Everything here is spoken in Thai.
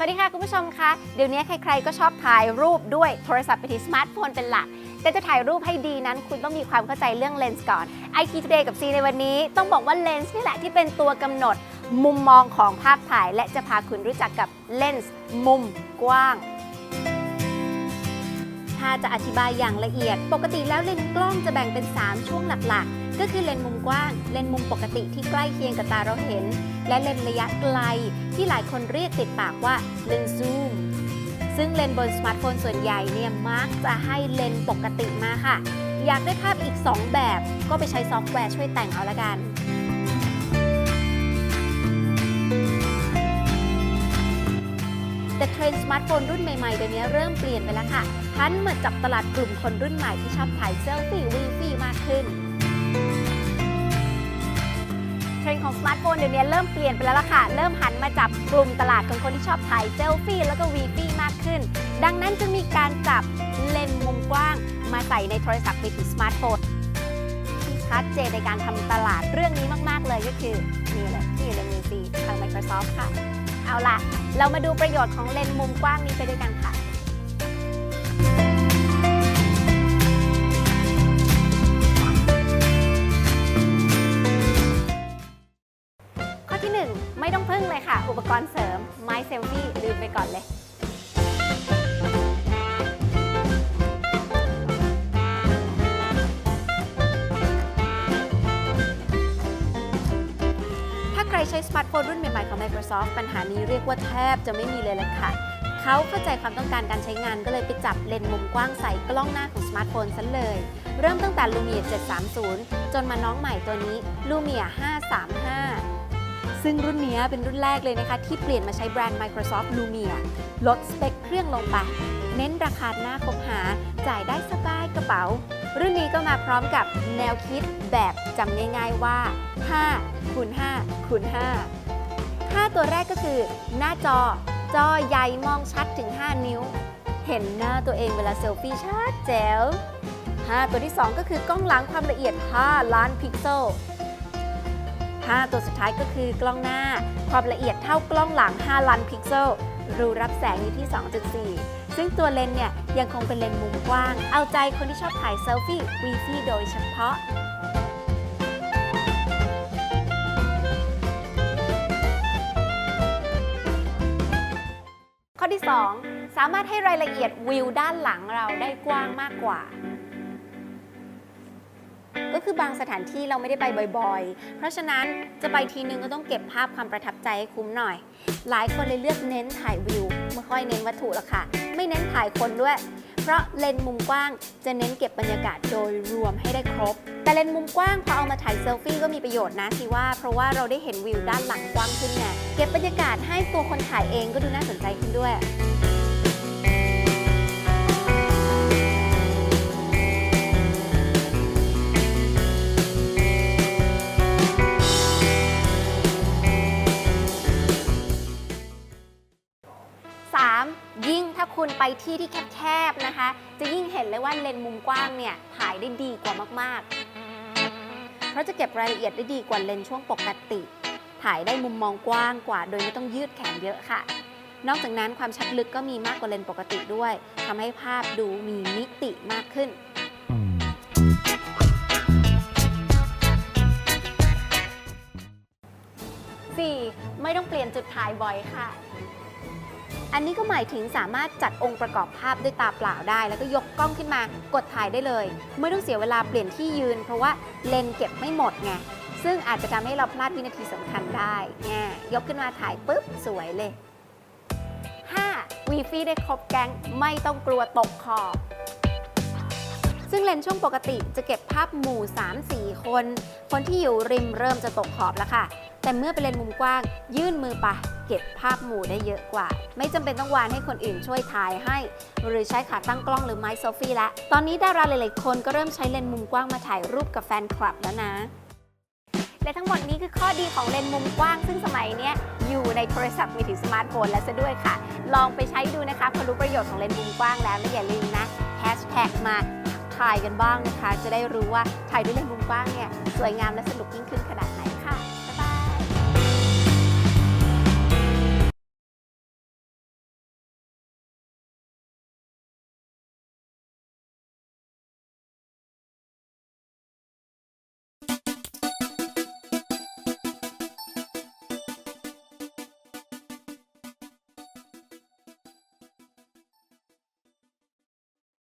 สวัสดีค่ะคุณผู้ชมคะเดี๋ยวนี้ใครๆก็ชอบถ่ายรูปด้วยโทรศัพท์ไปที่สมาร์ทโฟนเป็นหลักแต่จะถ่ายรูปให้ดีนั้นคุณต้องมีความเข้าใจเรื่องเลนส์ก่อน IT Today กับ C ในวันนี้ ต้องบอกว่าเลนส์นี่แหละที่เป็นตัวกำหนด มุมมองของภาพถ่าย และจะพาคุณรู้จักกับเลนส์มุมกว้าง ถ้าจะอธิบายอย่างละเอียด ปกติแล้วเลนส์กล้องจะแบ่งเป็น 3 ช่วงหลักๆ ก็คือเลนส์มุมกว้าง เลนส์มุมปกติที่ใกล้เคียงกับตาเราเห็น และเลนส์ระยะไกล ที่หลายคนเรียกติดปากว่าเลนส์ซูม ซึ่งเลนส์บนสมาร์ทโฟนส่วนใหญ่เนี่ยมักจะให้เลนส์ปกติมาค่ะ อยากได้ภาพอีก 2 แบบ ก็ไปใช้ซอฟต์แวร์ช่วยแต่งเอาละกัน ทรนด์สมาร์ทโฟนรุ่นใหม่ๆเดี๋ยวนี้เริ่มเปลี่ยนไปแล้วค่ะหันมาจับตลาดกลุ่มคนรุ่นใหม่ที่ชอบถ่ายเซลฟี่วีฟี่มากขึ้นเทรนด์ของสมาร์ทโฟนเดี๋ยวนี้เริ่มเปลี่ยนไปแล้วล่ะค่ะ เริ่มหันมาจับกลุ่มตลาดของคนที่ชอบถ่ายเซลฟี่แล้วก็วีฟี่มากขึ้น ดังนั้นจึงมีการจับเลนส์มุมกว้าง มาใส่ในโทรศัพท์มือถือสมาร์ทโฟนที่ชัดเจนในการทำตลาดเรื่องนี้มาก ๆ เลยก็คือนี่เลยที่อยู่ในมือซีทาง Microsoft ค่ะ เอาล่ะ เรามาดูประโยชน์ของเลนส์มุมกว้างนี้ไปด้วยกันค่ะข้อที่ 1 ไม่ต้องพึ่งเลยค่ะ อุปกรณ์เสริมไม้เซลฟี่ลืมไปก่อนเลย ใช้สมาร์ทโฟนรุ่นใหม่ๆของ Microsoft ปัญหานี้เรียกว่าแทบจะไม่มีเลยละค่ะ เขาเข้าใจความต้องการการใช้งานก็เลยไปจับเลนส์มุมกว้างใส่กล้องหน้าของสมาร์ทโฟนซะเลย เริ่มตั้งแต่ Lumia 730 จนมาน้องใหม่ตัวนี้ Lumia 535 ซึ่งรุ่นนี้เป็นรุ่นแรกเลยนะคะ ที่เปลี่ยนมาใช้แบรนด์ Microsoft Lumia ลดสเปคเครื่องลงไป เน้นราคาหน้าคบหา จ่ายได้สบายกระเป๋า รุ่นนี้ก็มาพร้อมกับแนวคิดแบบจำง่ายๆว่า 5คูณ5คูณ5 5 ตัวแรกก็คือหน้าจอ จอใหญ่มองชัดถึง 5 นิ้ว เห็นหน้าตัวเองเวลาเซลฟี่ชัดแจ๋ว5ตัวที่ 2 ก็คือกล้องหลังความละเอียด 5 ล้านพิกเซล5ตัวสุดท้ายก็คือกล้องหน้า ความละเอียดเท่ากล้องหลัง 5 ล้านพิกเซล รูรับแสงอยู่ที่ 2.4 ซึ่งตัวเลนส์เนี่ย ยังคงเป็นเลนส์มุมกว้าง เอาใจคนที่ชอบถ่ายเซลฟี่วีฟี่โดยเฉพาะข้อที่ 2 สามารถให้รายละเอียดวิวด้านหลังเราได้กว้างมากกว่า ก็คือบางสถานที่เราไม่ได้ไปบ่อยๆ เพราะฉะนั้นจะไปทีนึงก็ต้องเก็บภาพความประทับใจให้คุ้มหน่อย หลายคนเลยเลือกเน้นถ่ายวิว ไม่ค่อยเน้นวัตถุหรอกค่ะ ไม่เน้นถ่ายคนด้วย เพราะเลนส์มุมกว้างจะเน้นเก็บบรรยากาศโดยรวมให้ได้ครบ แต่เลนส์มุมกว้างพอเอามาถ่ายเซลฟี่ก็มีประโยชน์นะที่ว่าเพราะว่าเราได้เห็นวิวด้านหลังกว้างขึ้นไงเก็บบรรยากาศให้ตัวคนถ่ายเองก็ดูน่าสนใจขึ้นด้วย คุณไปที่ที่แคบๆนะคะ จะยิ่งเห็นเลยว่าเลนส์มุมกว้างเนี่ยถ่ายได้ดีกว่ามากๆ เพราะจะเก็บรายละเอียดได้ดีกว่าเลนส์ช่วงปกติ ถ่ายได้มุมมองกว้างกว่า โดยไม่ต้องยืดแขนเยอะค่ะ นอกจากนั้นความชัดลึกก็มีมากกว่าเลนส์ปกติด้วยทำให้ภาพดูมีมิติมากขึ้น 4. ไม่ต้องเปลี่ยนจุดถ่ายบ่อยค่ะ อันนี้ก็หมายถึงสามารถจัดองค์ประกอบภาพด้วยตาเปล่าได้ แล้วก็ยกกล้องขึ้นมากดถ่ายได้เลย ไม่ต้องเสียเวลาเปลี่ยนที่ยืน เพราะว่าเลนส์เก็บไม่หมดไงซึ่งอาจจะทำให้เราพลาดวินาทีสำคัญได้แง่ยกขึ้นมาถ่ายปุ๊บสวยเลย 5. วีฟีได้ครบแก๊งไม่ต้องกลัวตกขอบ ซึ่งเลนส์ช่วงปกติจะเก็บภาพหมู่ 3-4 คน คนที่อยู่ริมเริ่มจะตกขอบแล้วค่ะ แต่เมื่อเป็นเลนมุมกว้าง ยื่นมือไปเก็บภาพหมู่ได้เยอะกว่า ไม่จำเป็นต้องวานให้คนอื่นช่วยถ่ายให้ หรือใช้ขาตั้งกล้องหรือไม้โซฟี่ละ ตอนนี้ดาราหลายๆคนก็เริ่มใช้เลนส์มุมกว้างมาถ่ายรูปกับแฟนคลับแล้วนะ และทั้งหมดนี้คือข้อดีของเลนส์มุมกว้าง ซึ่งสมัยนี้อยู่ในโทรศัพท์มือถือสมาร์ทโฟนแล้วซะด้วยค่ะ ลองไปใช้ดูนะคะพอรู้ประโยชน์ของเลนส์มุมกว้างแล้วและอย่าลืมนะแฮชแท็กมาทักทายกันบ้างนะคะ จะได้รู้ว่าถ่ายด้วยเลนส์มุมกว้างเนี่ยสวยงามและสนุกยิ่งขึ้นขนาดไหน